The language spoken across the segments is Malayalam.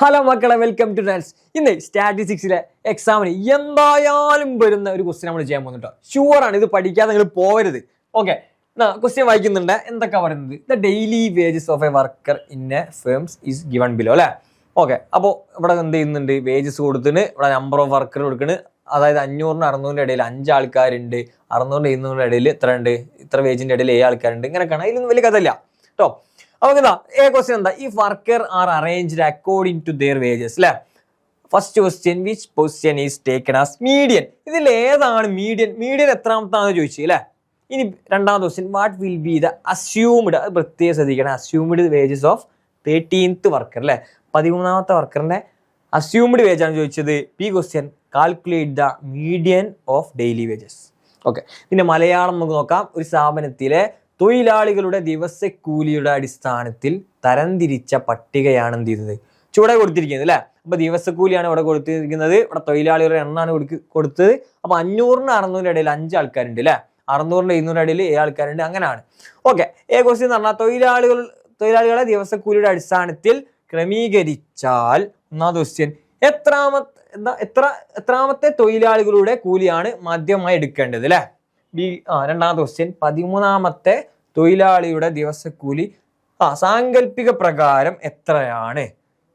ഹലോ മക്കളെ വെൽക്കം ടു ഡാൻസ് ഇന്ന് സ്റ്റാറ്റിസ്റ്റിക്സിലെ എക്സാമിന് എന്തായാലും വരുന്ന ഒരു ക്വസ്റ്റ്യൻ നമ്മൾ ചെയ്യാൻ പോകുന്നുണ്ടോ ഷുവർ ആണ് ഇത് പഠിക്കാതെ നിങ്ങൾ പോകരുത് ഓക്കെ ക്വസ്റ്റ്യൻ വായിക്കുന്നുണ്ട്. എന്തൊക്കെ പറയുന്നത്? The daily wages of a worker in a firms is given below അല്ലേ? ഓക്കെ അപ്പോൾ ഇവിടെ എന്ത് ചെയ്യുന്നുണ്ട്? വേജസ് കൊടുത്തിന് ഇവിടെ നമ്പർ ഓഫ് വർക്കർ കൊടുക്കുന്നു അതായത് അഞ്ഞൂറിന് അറുന്നൂറിന്റെ ഇടയിൽ അഞ്ച് ആൾക്കാരുണ്ട്. അറുന്നൂറിന്റെ ഇരുന്നൂറിന്റെ ഇടയിൽ ഇത്ര ഉണ്ട് ഇത്ര വേജിന്റെ ഇടയിൽ ഏഴ് ആൾക്കാരുണ്ട്. ഇങ്ങനെയൊക്കെയാണ്. ഇതിലൊന്നും വലിയ കഥയില്ല. കേട്ടോ അപ്പൊ എന്താ ഏ ക്വസ്റ്റ്യൻ എന്താ? ഈ worker are arranged according to their wages അല്ലേ first question which position is taken as median ഇതിൽ ഏതാണ് മീഡിയൻ മീഡിയൻ എത്രാമത്താണെന്ന് ചോദിച്ചു അല്ലേ ഇനി രണ്ടാമത്തെ question what will be the assumed അത് പ്രത്യേകം ശ്രദ്ധിക്കണം assumed wages of thirteenth worker അല്ലേ പതിമൂന്നാമത്തെ വർക്കറിന്റെ അസ്യൂംഡ് വേജ് ആണ് ചോദിച്ചത്. P question calculate the median of daily wages okay പിന്നെ മലയാളം നമുക്ക് നോക്കാം. ഒരു സ്ഥാപനത്തിലെ തൊഴിലാളികളുടെ ദിവസക്കൂലിയുടെ അടിസ്ഥാനത്തിൽ തരംതിരിച്ച പട്ടികയാണ് എന്ത് ചെയ്തത് ചുവടെ കൊടുത്തിരിക്കുന്നത് അല്ലേ? അപ്പൊ ദിവസക്കൂലിയാണ് ഇവിടെ കൊടുത്തിരിക്കുന്നത്. ഇവിടെ തൊഴിലാളികളുടെ എണ്ണാണ് കൊടുത്തത്. അപ്പൊ അഞ്ഞൂറിന് അറുന്നൂറിന് ഇടയിൽ അഞ്ച് ആൾക്കാരുണ്ട് അല്ലേ? അറുന്നൂറിന് എഴുന്നൂറിന്റെ ഇടയിൽ ഏഴ് ആൾക്കാരുണ്ട്. അങ്ങനെയാണ്. ഓക്കെ. ഏ ക്വസ്റ്റ്യൻ എന്ന് പറഞ്ഞാൽ തൊഴിലാളികൾ തൊഴിലാളികളെ ദിവസക്കൂലിയുടെ അടിസ്ഥാനത്തിൽ ക്രമീകരിച്ചാൽ ഒന്നാമത്തെ ക്വസ്റ്റ്യൻ എത്രാമത്തെ എത്ര എത്രാമത്തെ തൊഴിലാളികളുടെ കൂലിയാണ് മാധ്യമമായി എടുക്കേണ്ടത് അല്ലേ? ബി ആ രണ്ടാമത്തെ ക്വസ്റ്റ്യൻ പതിമൂന്നാമത്തെ തൊഴിലാളിയുടെ ദിവസക്കൂലി ആ സാങ്കല്പിക പ്രകാരം എത്രയാണ്?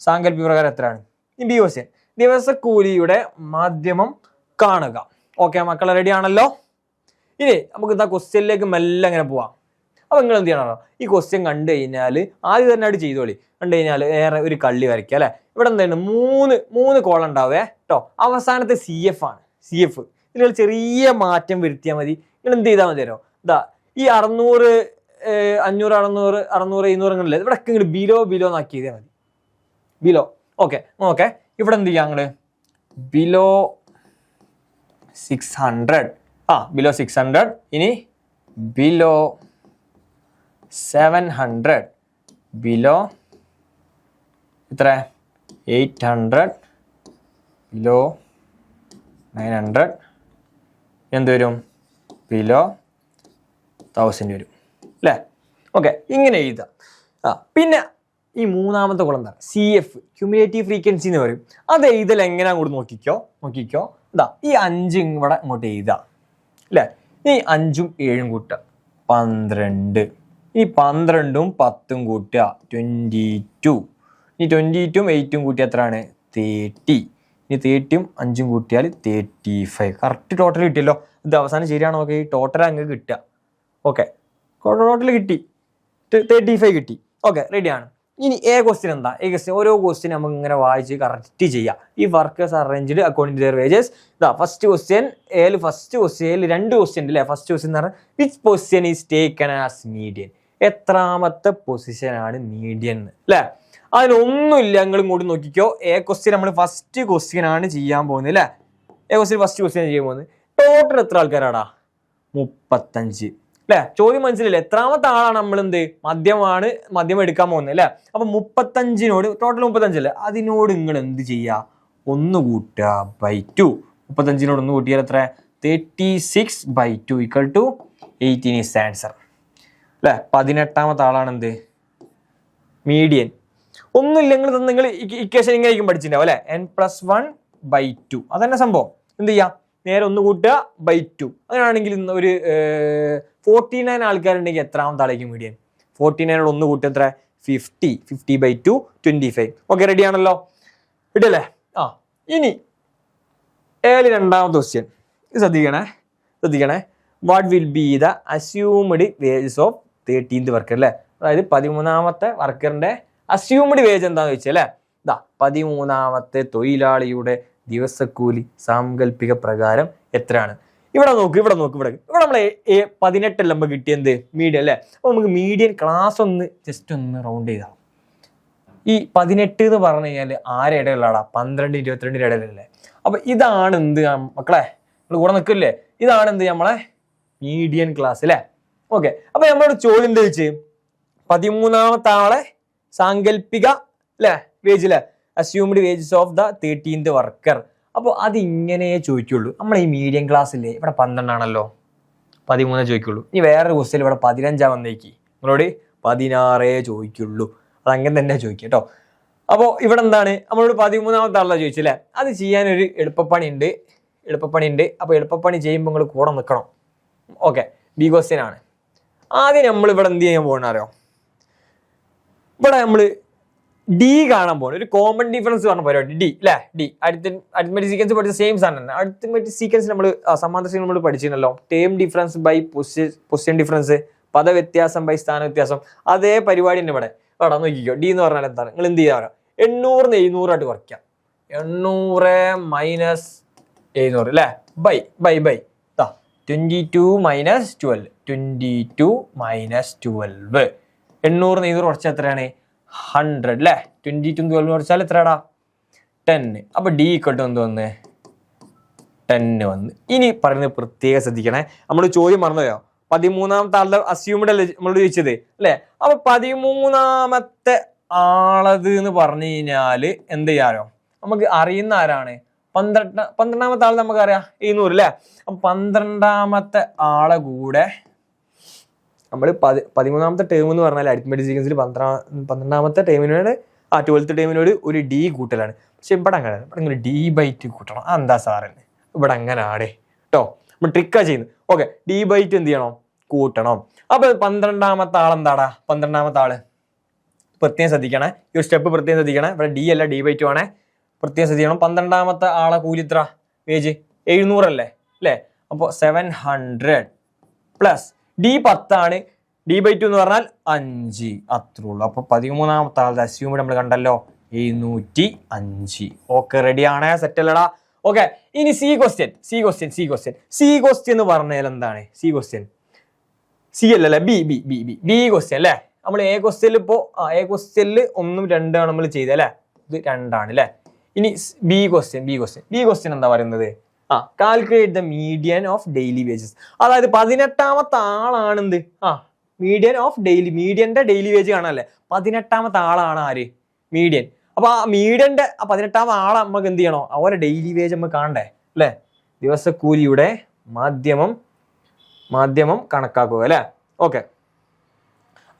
സാങ്കല്പിക പ്രകാരം എത്രയാണ്? ഇനി ബി ക്വസ്റ്റ്യൻ ദിവസക്കൂലിയുടെ മാധ്യമം കാണുക. ഓക്കെ മക്കളെ റെഡി ആണല്ലോ? ഇനി നമുക്ക് എന്താ ക്വസ്റ്റ്യനിലേക്ക് മെല്ലെ അങ്ങനെ പോവാം. അപ്പൊ നിങ്ങൾ എന്ത് ചെയ്യണോ? ഈ ക്വസ്റ്റ്യൻ കണ്ടു കഴിഞ്ഞാൽ ആദ്യം തന്നെ ആയിട്ട് ചെയ്തോളി. കണ്ടു കഴിഞ്ഞാൽ ഏറെ ഒരു കള്ളി വരയ്ക്കുക അല്ലെ? ഇവിടെ എന്താണ്? മൂന്ന് മൂന്ന് കോളം ഉണ്ടാവേ കേട്ടോ അവസാനത്തെ സി എഫ് ആണ്. സി എഫ് ഇതിൽ ചെറിയ മാറ്റം വരുത്തിയാൽ മതി. നിങ്ങൾ എന്ത് ചെയ്താൽ മതി തരോ ഇതാ ഈ അറുന്നൂറ് അഞ്ഞൂറ് അറുന്നൂറ് അറുന്നൂറ് ഇരുന്നൂറ് ഇങ്ങനെ ഇവിടെ ഇങ്ങോട്ട് ബിലോ ബിലോ എന്നാക്കി ചെയ്താൽ മതി ബിലോ ഓക്കെ ഓക്കെ ഇവിടെ എന്ത് ചെയ്യാം ഞങ്ങൾ ബിലോ സിക്സ് ഹൺഡ്രഡ് ആ ബിലോ സിക്സ് ഹൺഡ്രഡ് ഇനി ബിലോ സെവൻ ഹൺഡ്രഡ് ബിലോ എത്ര eight hundred below nine hundred എന്ത് വരും ബിലോ തൗസൻഡ് വരും. അല്ലേ ഓക്കെ ഇങ്ങനെ എഴുതാം. ആ പിന്നെ ഈ മൂന്നാമത്തെ കുളം എന്താണ്? സി എഫ് ക്യൂമുലേറ്റീവ് ഫ്രീക്വൻസി എന്ന് പറയും. അത് എഴുതൽ എങ്ങനെ അങ്ങോട്ട് നോക്കിക്കോ? നോക്കിക്കോ. ഇതാ ഈ അഞ്ച് ഇവിടെ ഇങ്ങോട്ട് എഴുതാം. അല്ലേ ഈ അഞ്ചും ഏഴും കൂട്ടുക. പന്ത്രണ്ട്. ഈ പന്ത്രണ്ടും പത്തും കൂട്ടുക. ട്വന്റി ടു ഇനി ട്വന്റി ടും എയ്റ്റും കൂട്ടിയ എത്രയാണ്? തേർട്ടി ഇനി തേർട്ടിയും അഞ്ചും കൂട്ടിയാൽ തേർട്ടി ഫൈവ് കറക്റ്റ് ടോട്ടൽ കിട്ടിയല്ലോ. ഇത് അവസാനം ശരിയാണോ നോക്കി. ടോട്ടൽ അങ്ങ് കിട്ടുക. ഓക്കെ ടോട്ടൽ കിട്ടി. തേർട്ടി ഫൈവ് കിട്ടി. ഓക്കെ റെഡിയാണ് ഇനി എ ക്വസ്റ്റ്യൻ എന്താ? എ ക്വസ്റ്റ്യൻ ഓരോ ക്വസ്റ്റ്യൻ നമുക്ക് ഇങ്ങനെ വായിച്ച് കറക്റ്റ് ചെയ്യാം. ഈ workers arranged according to their wages ഇതാ ഫസ്റ്റ് ക്വസ്റ്റ്യൻ എയിൽ ഫസ്റ്റ് ക്വസ്റ്റ്യൻ ഏൽ രണ്ട് ക്വസ്റ്റ്യൻ അല്ലേ ഫസ്റ്റ് ക്വസ്റ്റ്യൻ എന്ന് പറഞ്ഞാൽ which position is taken as median എത്രാമത്തെ പൊസിഷനാണ് മീഡിയൻ അല്ലേ അതിനൊന്നുമില്ല നിങ്ങളും കൂടി നോക്കിക്കോ. എ ക്വസ്റ്റ്യൻ നമ്മൾ ഫസ്റ്റ് ക്വസ്റ്റ്യൻ ആണ് ചെയ്യാൻ പോകുന്നത് അല്ലേ? എ ക്വസ്റ്റ്യൻ ഫസ്റ്റ് ക്വസ്റ്റ്യൻ ചെയ്യാൻ പോകുന്നത്. ടോട്ടൽ എത്ര ആൾക്കാരാടാ? മുപ്പത്തഞ്ച്. അല്ലെ? ചോദ്യം മനസ്സിലല്ലേ എത്രാമത്തെ ആളാണ് നമ്മൾ എന്ത് മദ്യമാണ് മദ്യം എടുക്കാൻ പോകുന്നത് അല്ലെ? അപ്പൊ മുപ്പത്തഞ്ചിനോട് ടോട്ടൽ മുപ്പത്തഞ്ചല്ലേ അതിനോട് നിങ്ങൾ എന്ത് ചെയ്യുക ഒന്ന് കൂട്ടുക ബൈ ടു മുപ്പത്തഞ്ചിനോട് ഒന്ന് കൂട്ടിയാൽ എത്ര? Thirty six by two equal to eighteen is answer അല്ലെ? പതിനെട്ടാമത്തെ ആളാണ് എന്ത്? മീഡിയൻ ഒന്നുമില്ല നിങ്ങൾ ഇക്വേഷൻ ഇങ്ങനെയായിരിക്കും പഠിച്ചിട്ടുണ്ടാവും അല്ലെ? N plus one by two അതന്നെ സംഭവം. എന്ത് ചെയ്യാം? നേരെ ഒന്ന് കൂട്ടുക ബൈ ടു അങ്ങനെയാണെങ്കിൽ ഒരു ഫോർട്ടി നയൻ ആൾക്കാരുണ്ടെങ്കിൽ എത്രാമത്തെ ആളേക്കും മീഡിയൻ ഫോർട്ടി നയനോട് ഒന്ന് കൂട്ടുക എത്ര? Fifty fifty by two twenty five okay ready ആണല്ലോ? ഇട്ടല്ലേ ആ ഇനി ഏഴ് രണ്ടാമത്തെ ക്വസ്റ്റ്യൻ ഇത് ശ്രദ്ധിക്കണേ ശ്രദ്ധിക്കണേ. What will be the assumed wages of thirteenth worker അല്ലേ? അതായത് പതിമൂന്നാമത്തെ വർക്കറിന്റെ അസ്യൂംഡ് വേജ് എന്താന്ന് വെച്ചാൽ അല്ലേ? ഇതാ പതിമൂന്നാമത്തെ തൊഴിലാളിയുടെ ദിവസക്കൂലി സാങ്കല്പിക പ്രകാരം എത്രയാണ്? ഇവിടെ നോക്ക് ഇവിടെ നോക്ക് ഇവിടെ. ഇവിടെ നമ്മൾ പതിനെട്ടല്ല നമുക്ക് കിട്ടിയത് മീഡിയ അല്ലേ? അപ്പൊ നമുക്ക് മീഡിയൻ ക്ലാസ് ഒന്ന് ജസ്റ്റ് ഒന്ന് റൗണ്ട് ചെയ്താൽ ഈ പതിനെട്ട് എന്ന് പറഞ്ഞു കഴിഞ്ഞാൽ ആരെ ഇടയിലാടാ? പന്ത്രണ്ട് ഇരുപത്തിരണ്ടിന്റെ ഇടയിലല്ലേ? അപ്പൊ ഇതാണ് എന്ത് മക്കളെ? നിങ്ങൾ കൂടെ നിൽക്കില്ലേ? ഇതാണ് എന്ത് നമ്മളെ? മീഡിയൻ ക്ലാസ് അല്ലേ? ഓക്കെ അപ്പൊ നമ്മളോട് ചോദ്യം എന്താ വെച്ച് പതിമൂന്നാമത്തെ ആളെ സാങ്കല്പിക അല്ലേ വേജ് അല്ലേ assumed wages of the thirteenth worker അപ്പോൾ അത് ചോദിക്കുള്ളൂ. നമ്മൾ ഈ മീഡിയം ക്ലാസ്സില്ലേ ഇവിടെ പന്ത്രണ്ടാണല്ലോ? പതിമൂന്നേ ചോദിക്കുള്ളൂ. ഇനി വേറൊരു ക്വസ്റ്റ്യൻ ഇവിടെ പതിനഞ്ചാ വന്നേക്ക്. നിങ്ങളോട് പതിനാറേ ചോദിക്കുള്ളൂ. അത് അങ്ങനെ തന്നെ ചോദിക്കുക കേട്ടോ അപ്പോൾ ഇവിടെ എന്താണ്? നമ്മളോട് പതിമൂന്നാമത്തെ ആളാ ചോദിച്ചല്ലേ അത് ചെയ്യാനൊരു എളുപ്പപ്പണി ഉണ്ട് എളുപ്പപ്പണി ഉണ്ട് അപ്പോൾ എളുപ്പപ്പണി ചെയ്യുമ്പോൾ നിങ്ങൾ കൂടെ നിൽക്കണം ഓക്കെ. ബി ക്വസ്റ്റ്യൻ ആണ്. ആദ്യം നമ്മൾ ഇവിടെ എന്ത് ചെയ്യാൻ പോകണം ഇവിടെ നമ്മൾ ഡി കാണാൻ പോകണം ഒരു കോമൺ ഡിഫറൻസ് പറഞ്ഞ പരിപാടി. ഡി അല്ലേ ഡി അടുത്ത അരിത്മെറ്റിക് സീക്വൻസ് പഠിച്ച സെയിം സാധനം തന്നെ. അരിത്മെറ്റിക് സീക്വൻസ് നമ്മൾ സമാന്തര നമ്മൾ പഠിച്ചിരുന്നല്ലോ. Term difference by position difference പദവ്യത്യാസം by സ്ഥാന വ്യത്യാസം. അതേ പരിപാടി തന്നെ ഇവിടെ. ഇവിടെ നോക്കിക്കോ. ഡി എന്ന് പറഞ്ഞാൽ എന്താണ്? നിങ്ങൾ എന്ത് ചെയ്യാറോ എണ്ണൂറിന് എഴുന്നൂറായിട്ട് കുറയ്ക്കാം. എണ്ണൂറ് മൈനസ് എഴുന്നൂറ് അല്ലേ by by by twenty two minus twelve twenty two minus twelve എണ്ണൂറ് എഴുന്നൂറ് കുറച്ചാൽ എത്രയാണ്? ഹൺഡ്രഡ് അല്ലേ ട്വന്റി ടു ട്വൽവ് കുറച്ചാൽ എത്രയാടാ? ടെന്ന് അപ്പോൾ ഡി ഇക്കോട്ട് എന്ത് വന്ന്? ടെന്ന് വന്ന്. ഇനി പറയുന്നത് പ്രത്യേകം ശ്രദ്ധിക്കണേ. നമ്മൾ ചോദ്യം മറന്നുപോയോ? പതിമൂന്നാമത്തെ ആളുടെ അസ്യൂംഡ് അല്ലേ നമ്മൾ ചോദിച്ചത്? അല്ലേ? അപ്പൊ പതിമൂന്നാമത്തെ ആളത് എന്ന് പറഞ്ഞു കഴിഞ്ഞാൽ എന്ത് ചെയ്യാറോ നമുക്ക് അറിയുന്ന ആരാണ്? പന്ത്രണ്ട് പന്ത്രണ്ടാമത്തെ ആൾ നമുക്കറിയാം. എഴുന്നൂറ് അല്ലേ അപ്പൊ പന്ത്രണ്ടാമത്തെ ആളെ കൂടെ നമ്മൾ പതി പതിമൂന്നാമത്തെ ടേം എന്ന് പറഞ്ഞാൽ അരിത്മെറ്റിക് സീക്വൻസിൽ പന്ത്രണ്ടാം പന്ത്രണ്ടാമത്തെ ടേമിനോട് ആ ട്വൽത്ത് ടേമിനോട് ഒരു ഡി കൂട്ടലാണ്. പക്ഷെ ഇവിടെ അങ്ങനെ ഇവിടെ ഇങ്ങനെ ഡി ബൈ ടു കൂട്ടണം. എന്താ സാറിന് ഇവിടെ അങ്ങനെ ആടേ കേട്ടോ നമ്മൾ ട്രിക്കാ ചെയ്യുന്നത്. ഓക്കെ ഡി ബൈ ടു എന്ത് ചെയ്യണം? കൂട്ടണം. അപ്പൊ പന്ത്രണ്ടാമത്തെ ആൾ എന്താടാ? പന്ത്രണ്ടാമത്തെ ആൾ. പ്രത്യേകം ശ്രദ്ധിക്കണേ. ഈ ഒരു സ്റ്റെപ്പ് പ്രത്യേകം ശ്രദ്ധിക്കണേ. ഇവിടെ ഡി അല്ല ഡി ബൈ ടു ആണേ. പ്രത്യേകം ശ്രദ്ധിക്കണം. പന്ത്രണ്ടാമത്തെ ആളെ കൂലി എത്ര? വേജ് എഴുന്നൂറല്ലേ? അല്ലേ? അപ്പോൾ സെവൻ ഹൺഡ്രഡ് പ്ലസ് ഡി പത്താണ് ഡി ബൈ ടു എന്ന് പറഞ്ഞാൽ അഞ്ച്. അത്രേ ഉള്ളൂ. അപ്പോൾ പതിമൂന്നാമത്തെ ആളുടെ അസ്യൂം നമ്മൾ കണ്ടല്ലോ. എഴുന്നൂറ്റി അഞ്ച്. ഓക്കെ റെഡി ആണേ? സെറ്റ് അല്ലടാ. ഓക്കെ ഇനി C question C question C question C question എന്ന് പറഞ്ഞാൽ എന്താണ്? സി ക്വസ്റ്റ്യൻ സി അല്ലല്ലേ? B B B B B question അല്ലേ? നമ്മൾ എ ക്വസ്റ്റ്യനിൽ ഇപ്പോൾ ആ എ ക്വസ്റ്റ്യനിൽ ഒന്നും രണ്ടാണ് നമ്മൾ ചെയ്തത് അല്ലേ? ഇത് രണ്ടാണ് അല്ലേ? ഇനി B question B question B question എന്താ പറയുന്നത്? ആ calculate the median of daily wages അതായത് പതിനെട്ടാമത്തെ ആളാണെന്ത്? ആ മീഡിയൻ ഓഫ് ഡെയിലി മീഡിയന്റെ ഡെയിലി വേജ് കാണാനല്ലേ പതിനെട്ടാമത്തെ ആളാണ് ആര്? മീഡിയൻ അപ്പൊ ആ മീഡിയന്റെ പതിനെട്ടാമത്തെ ആളെ നമുക്ക് എന്ത് ചെയ്യണോ? അവരെ ഡെയിലി വേജ് നമുക്ക് കാണണ്ടേ? അല്ലേ? ദിവസക്കൂലിയുടെ മാധ്യമം മാധ്യമം കണക്കാക്കുക അല്ലേ? ഓക്കെ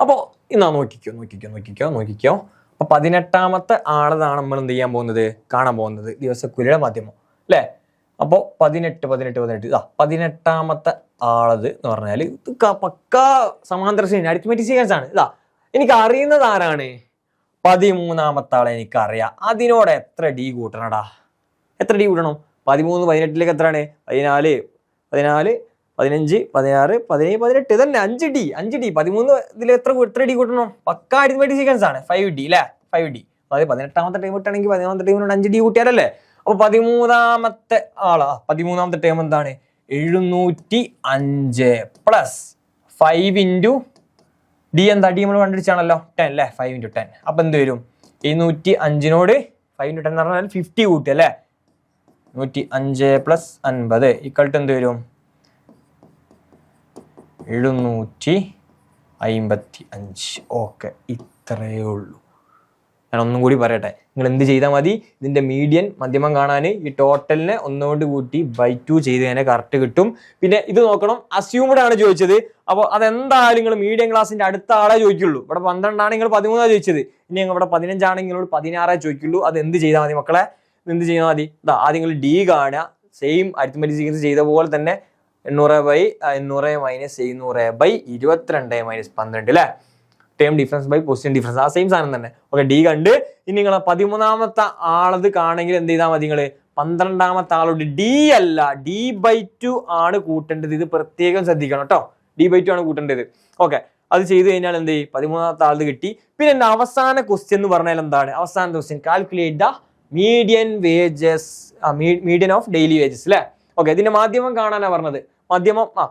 അപ്പോൾ ഇന്നാ നോക്കിക്കോ നോക്കിക്കോ നോക്കിക്കോ നോക്കിക്കോ. അപ്പൊ പതിനെട്ടാമത്തെ ആളതാണ് നമ്മൾ എന്ത് ചെയ്യാൻ പോകുന്നത്? കാണാൻ പോകുന്നത്. ദിവസക്കൂലിയുടെ മാധ്യമം. അല്ലേ? അപ്പോൾ പതിനെട്ട് പതിനെട്ട് പതിനെട്ട്. ഇതാ പതിനെട്ടാമത്തെ ആളത് എന്ന് പറഞ്ഞാൽ ഇത് പക്കാ സമാന്തര ശ്രേണി അരിത്മെറ്റിക് സീക്വൻസ് ആണ്. ഇതാ എനിക്ക് അറിയുന്നത് ആരാണ്? പതിമൂന്നാമത്തെ ആളെ എനിക്കറിയാം. അതിനോട് എത്ര ഡി കൂട്ടണടാ? എത്ര ഡി കൂട്ടണം? പതിമൂന്ന് പതിനെട്ടിലേക്ക് എത്രയാണ്? പതിനാല് പതിനാല് പതിനഞ്ച് പതിനാറ് പതിനേഴ് പതിനെട്ട്. ഇതന്നെ അഞ്ച് ഡി അഞ്ച് ഡി പതിമൂന്ന് ഇതിൽ എത്ര എത്ര ഡി കൂട്ടണം? പക്ക അരിത്മെറ്റിക് സീക്വൻസ് ആണ്. ഫൈവ് ഡി അല്ലേ ഫൈവ് ഡി അതായത് പതിനെട്ടാമത്തെ ടൈം കിട്ടണമെങ്കിൽ പതിമൂന്നാമത്തെ ടൈമിനോട് അഞ്ച് ഡി കൂട്ടിയാലല്ലേ? അപ്പൊ പതിമൂന്നാമത്തെ ആളാ പതിമൂന്നാമത്തെ ടേം എന്താണ്? എഴുന്നൂറ്റി അഞ്ച് പ്ലസ് ഫൈവ് ഇന്റു ഡി എന്താ? ഡി നമ്മൾ കണ്ടുപിടിച്ചാണല്ലോ. ടെൻ അല്ലേ? ഫൈവ് ഇന്റു ടെൻ അപ്പൊ എന്ത് വരും? എഴുന്നൂറ്റി അഞ്ചിനോട് ഫൈവ് ഇന്റു ടെൻ എന്ന് പറഞ്ഞാൽ ഫിഫ്റ്റി കൂട്ടി അല്ലേ? നൂറ്റി അഞ്ച് പ്ലസ് അൻപത്. ഇക്വൾട്ട് എന്ത് വരും? എഴുന്നൂറ്റി അയിമ്പത്തി അഞ്ച് ഓക്കെ ഇത്രയേ ഉള്ളൂ. ഞാൻ ഒന്നും കൂടി പറയട്ടെ. നിങ്ങൾ എന്ത് ചെയ്താൽ മതി ഇതിന്റെ മീഡിയൻ മധ്യമം കാണാൻ ഈ ടോട്ടലിനെ ഒന്നുകൊണ്ട് കൂട്ടി ബൈ ടു ചെയ്ത് തന്നെ കറക്റ്റ് കിട്ടും. പിന്നെ ഇത് നോക്കണം അസ്യൂംഡ് ആണ് ചോദിച്ചത്. അപ്പോൾ അതെന്തായാലും നിങ്ങൾ മീഡിയം ക്ലാസ്സിന്റെ അടുത്ത ആളെ ചോദിക്കുള്ളൂ. ഇവിടെ പന്ത്രണ്ടാണ് നിങ്ങൾ പതിമൂന്നാണ് ചോദിച്ചത്. ഇനി ഞങ്ങൾ ഇവിടെ പതിനഞ്ചാണെങ്കിൽ നിങ്ങളോട് പതിനാറേ ചോദിക്കുള്ളൂ. അത് എന്ത് ചെയ്താൽ മതി മക്കളെ? എന്ത് ചെയ്താൽ മതി? ഇതാ ആദ്യം നിങ്ങൾ ഡി കാണുക. സെയിം അരിത്മെറ്റിക് സീക്വൻസ് ചെയ്ത പോലെ തന്നെ എണ്ണൂറ് ബൈ എണ്ണൂറ് മൈനസ് എഴുന്നൂറ് ബൈ ഇരുപത്തിരണ്ട് മൈനസ് പന്ത്രണ്ട് അല്ലേ term difference by position difference ആ സെയിം സാധനം തന്നെ. ഓക്കെ ഡി കണ്ട്. ഇനി നിങ്ങൾ പതിമൂന്നാമത്തെ ആളത് കാണെങ്കിൽ എന്ത് ചെയ്താൽ മതി നിങ്ങൾ പന്ത്രണ്ടാമത്തെ ആളോട് ഡി അല്ല ഡി ബൈ ടു ആണ് കൂട്ടേണ്ടത്. ഇത് പ്രത്യേകം ശ്രദ്ധിക്കണം കേട്ടോ. ഡി ബൈ ടു ആണ് കൂട്ടേണ്ടത്. ഓക്കെ അത് ചെയ്തു കഴിഞ്ഞാൽ എന്ത് ചെയ്യും? പതിമൂന്നാമത്തെ ആളത് കിട്ടി. പിന്നെ എന്റെ അവസാന ക്വസ്റ്റ്യൻ എന്ന് പറഞ്ഞാൽ എന്താണ്? അവസാന question calculate the median wages median of daily wages അല്ലേ? ഓക്കെ ഇതിന്റെ മാധ്യമം കാണാനാ പറഞ്ഞത്. മാധ്യമം ആ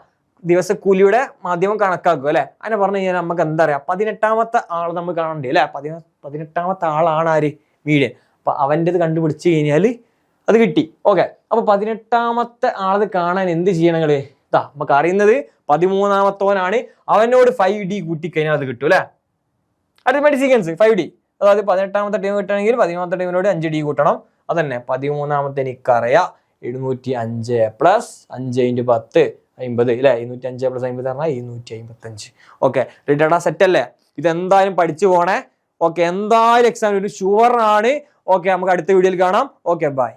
ദിവസക്കൂലിയുടെ മാധ്യമം കണക്കാക്കുക അല്ലെ? അങ്ങനെ പറഞ്ഞു കഴിഞ്ഞാൽ നമുക്ക് എന്താ പറയാ പതിനെട്ടാമത്തെ ആൾ നമ്മൾ കാണണ്ടേ അല്ലെ? പതിന പതിനെട്ടാമത്തെ ആളാണ് ആര്? മീഡിയൻ അപ്പൊ അവന്റെത് കണ്ടുപിടിച്ച് കഴിഞ്ഞാൽ അത് കിട്ടി. ഓക്കെ. അപ്പൊ പതിനെട്ടാമത്തെ ആളത് കാണാൻ എന്ത് ചെയ്യണം നിങ്ങൾ? ഇതാ നമുക്ക് അറിയുന്നത് പതിമൂന്നാമത്തോനാണ്. അവനോട് ഫൈവ് ഡി കൂട്ടിക്കഴിഞ്ഞാൽ അത് കിട്ടും അല്ലെ? അരിത്മെറ്റിക് സീക്വൻസ് ഫൈവ് ഡി അതായത് പതിനെട്ടാമത്തെ ടീം കിട്ടണമെങ്കിൽ പതിമൂന്നാമത്തെ ടീമിനോട് അഞ്ച് ഡി കൂട്ടണം. അതന്നെ. പതിമൂന്നാമത്തെ എനിക്കറിയാം. എഴുന്നൂറ്റി അഞ്ച് പ്ലസ് അഞ്ച് ഇന്റു പത്ത്. അമ്പത് അല്ലേ ഇരുന്നൂറ്റി അഞ്ച് പ്ലസ് അമ്പത് പറഞ്ഞാൽ ഇരുന്നൂറ്റി അമ്പത്തി അഞ്ച് ഓക്കെ ആ സെറ്റ് അല്ലേ? ഇതെന്തായാലും പഠിച്ചു പോണേ. ഓക്കെ എന്തായാലും എക്സാം ഒരു ഷുവർ ആണ്. ഓക്കെ നമുക്ക് അടുത്ത വീഡിയോയിൽ കാണാം. Okay bye